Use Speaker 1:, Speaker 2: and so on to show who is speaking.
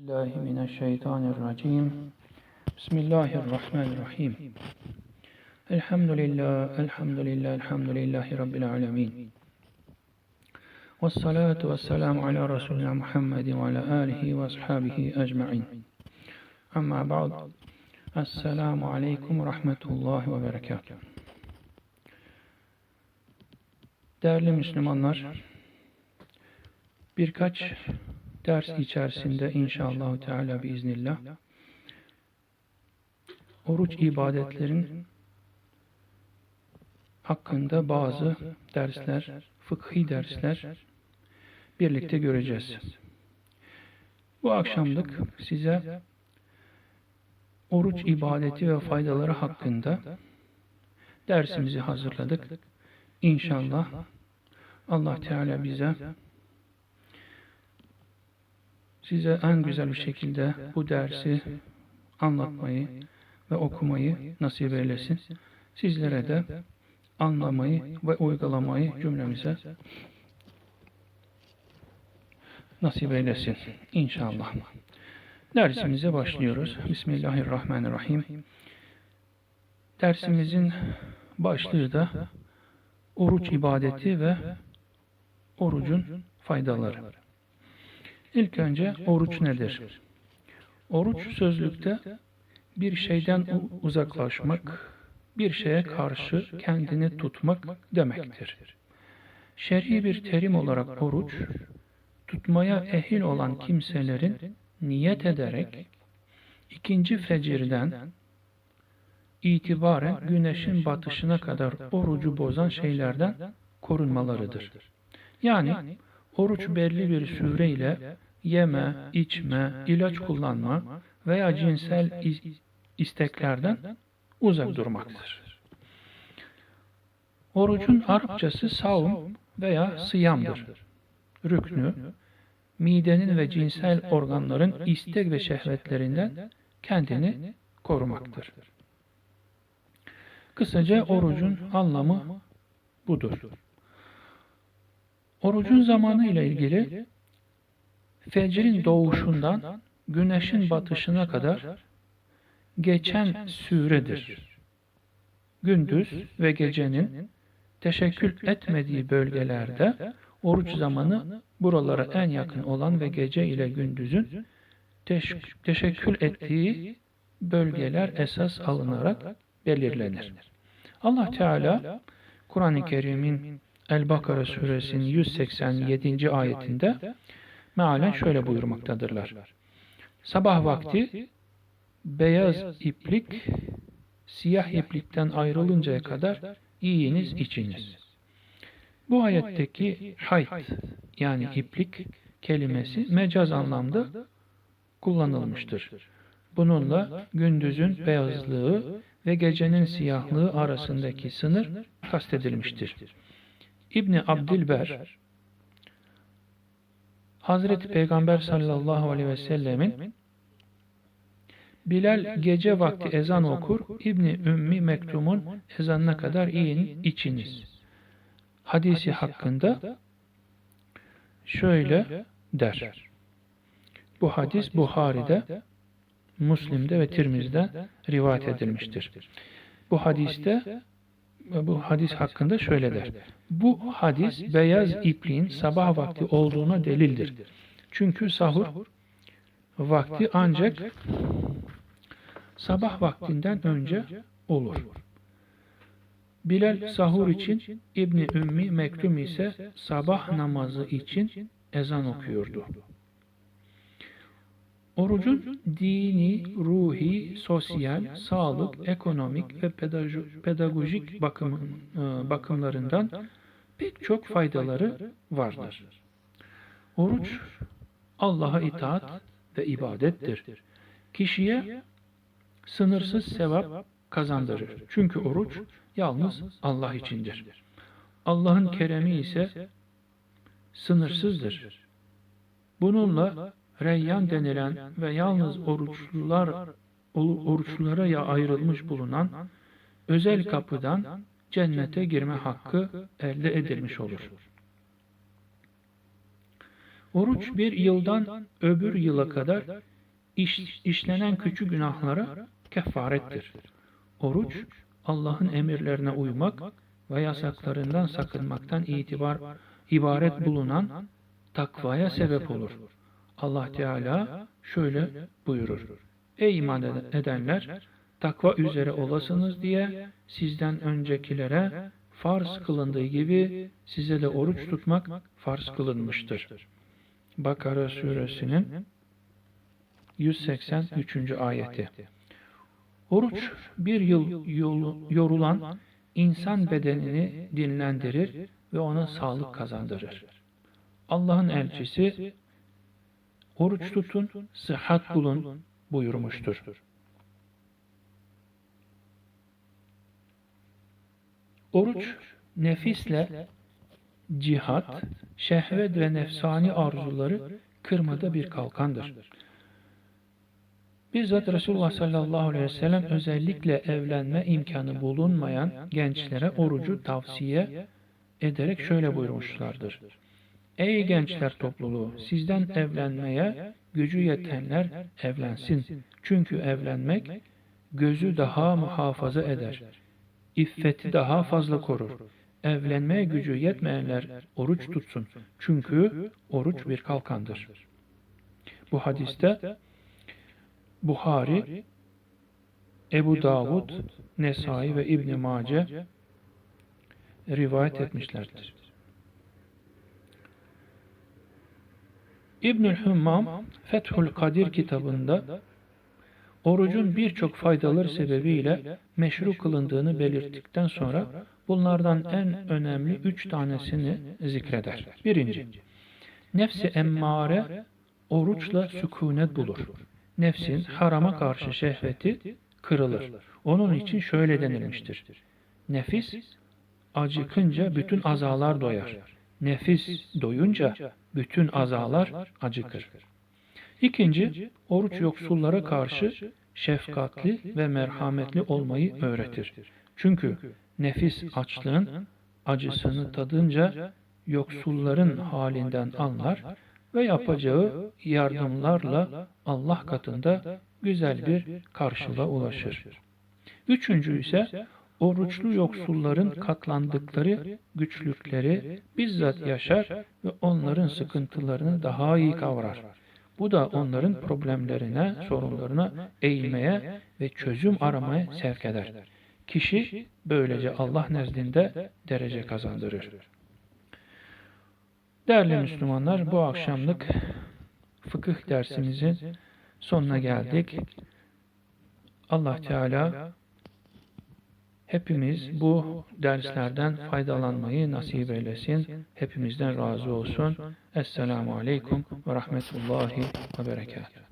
Speaker 1: الله من الشيطان الرجيم. بسم الله الرحمن الرحيم. الحمد لله الحمد لله الحمد لله رب العالمين. والصلاة والسلام على رسولنا محمد وعلى آله وأصحابه أجمعين. أما بعد السلام عليكم ورحمة الله وبركاته. Değerli Müslümanlar, birkaç ders içerisinde inşallah Teala biiznillah oruç ibadetlerin hakkında bazı dersler, fıkhi dersler birlikte göreceğiz. Bu akşamlık size oruç ibadeti ve faydaları hakkında dersimizi hazırladık. İnşallah Allah Teala bize size en güzel bir şekilde bu dersi anlatmayı ve okumayı nasip eylesin. Sizlere de anlamayı ve uygulamayı cümlemize nasip eylesin. İnşallah. Dersimize başlıyoruz. Bismillahirrahmanirrahim. Dersimizin başlığı da oruç ibadeti ve orucun faydaları. İlk önce oruç nedir? Oruç sözlükte bir şeyden uzaklaşmak, bir şeye karşı kendini tutmak demektir. Şer'i bir terim olarak oruç, tutmaya ehil olan kimselerin niyet ederek ikinci fecirden itibaren güneşin batışına kadar orucu bozan şeylerden korunmalarıdır. Yani oruç belli bir süreyle yeme, içme, ilaç kullanma veya cinsel isteklerden uzak durmaktır. Orucun Arapçası savun veya sıyamdır. Rüknü, midenin ve cinsel organların istek ve şehvetlerinden kendini korumaktır. Kısaca orucun anlamı budur. Orucun zamanı ile ilgili fecrin doğuşundan güneşin batışına kadar geçen süredir. Gündüz ve gecenin teşekkül etmediği bölgelerde oruç zamanı buralara en yakın olan ve gece ile gündüzün teş teşekkül ettiği bölgeler esas alınarak belirlenir. Allah Teala Kur'an-ı Kerim'in El-Bakara suresinin 187. ayetinde mealen şöyle buyurmaktadırlar. Sabah vakti beyaz iplik siyah iplikten ayrılıncaya kadar yiyiniz içiniz. Bu ayetteki hayt yani iplik kelimesi mecaz anlamda kullanılmıştır. Bununla gündüzün beyazlığı ve gecenin siyahlığı arasındaki sınır kastedilmiştir. İbni Abdilber Hazreti Peygamber sallallahu aleyhi ve sellemin Bilal gece vakti ezan okur, İbni Ümmi Mektum'un ezanına kadar yiyin içiniz. Hadisi hakkında şöyle der. Bu hadis Buhari'de, Müslim'de ve Tirmiz'de rivayet edilmiştir. Bu hadiste bu hadis hakkında şöyle der. Bu hadis beyaz ipliğin sabah vakti olduğuna delildir. Çünkü sahur vakti ancak sabah vaktinden önce olur. Bilal sahur için İbni Ümmi Mektum ise sabah namazı için ezan okuyordu. Orucun dini, ruhi, sosyal, sağlık, ekonomik ve pedagojik bakım, e, bakımlarından pek çok faydaları vardır. Oruç Allah'a itaat ve ibadettir. Kişiye sınırsız sevap kazandırır. Çünkü oruç yalnız Allah içindir. Allah'ın keremi ise sınırsızdır. Bununla Reyyan denilen ve yalnız oruçlular oruçlulara ya ayrılmış bulunan özel kapıdan cennete girme hakkı elde edilmiş olur. Oruç bir yıldan öbür yıla kadar iş, işlenen küçük günahlara kefarettir. Oruç, Allah'ın emirlerine uymak ve yasaklarından sakınmaktan itibar ibaret bulunan takvaya sebep olur. Allah Teala şöyle buyurur. Ey iman edenler! Takva üzere olasınız diye sizden öncekilere farz kılındığı gibi size de oruç tutmak farz kılınmıştır. Bakara suresinin 183. ayeti. Oruç bir yıl yorulan insan bedenini dinlendirir ve ona sağlık kazandırır. Allah'ın elçisi oruç tutun, sıhhat bulun buyurmuştur. Oruç nefisle cihat, şehvet ve nefsani arzuları kırmada bir kalkandır. Bizzat Resulullah sallallahu aleyhi ve sellem özellikle evlenme imkanı bulunmayan gençlere orucu tavsiye ederek şöyle buyurmuşlardır. Ey gençler topluluğu! Sizden evlenmeye gücü yetenler evlensin. Çünkü evlenmek gözü daha muhafaza eder. İffeti daha fazla korur. Evlenmeye gücü yetmeyenler oruç tutsun. Çünkü oruç bir kalkandır. Bu hadiste Buhari, Ebu Davud, Nesai ve İbn Mace rivayet etmişlerdir. İbnül Hümmam Fethül Kadir kitabında orucun birçok faydaları sebebiyle meşru kılındığını belirttikten sonra bunlardan en önemli üç tanesini zikreder. Birinci, nefsi emmare oruçla sükunet bulur. Nefsin harama karşı şehveti kırılır. Onun için şöyle denilmiştir. Nefis acıkınca bütün azalar doyar. Nefis doyunca bütün azalar acıkır. İkinci, oruç yoksullara karşı şefkatli ve merhametli olmayı öğretir. Çünkü nefis açlığın acısını tadınca yoksulların halinden anlar ve yapacağı yardımlarla Allah katında güzel bir karşılığa ulaşır. Üçüncü ise oruçlu yoksulların katlandıkları güçlükleri bizzat yaşar ve onların sıkıntılarını daha iyi kavrar. Bu da onların problemlerine, sorunlarına eğilmeye ve çözüm aramaya sevk eder. Kişi böylece Allah nezdinde derece kazandırır. Değerli Müslümanlar, bu akşamlık fıkıh dersimizin sonuna geldik. Allah Teala hepimiz bu derslerden faydalanmayı nasip eylesin. Hepimizden razı olsun. Esselamu Aleyküm ve Rahmetullahi ve Berekatuhu.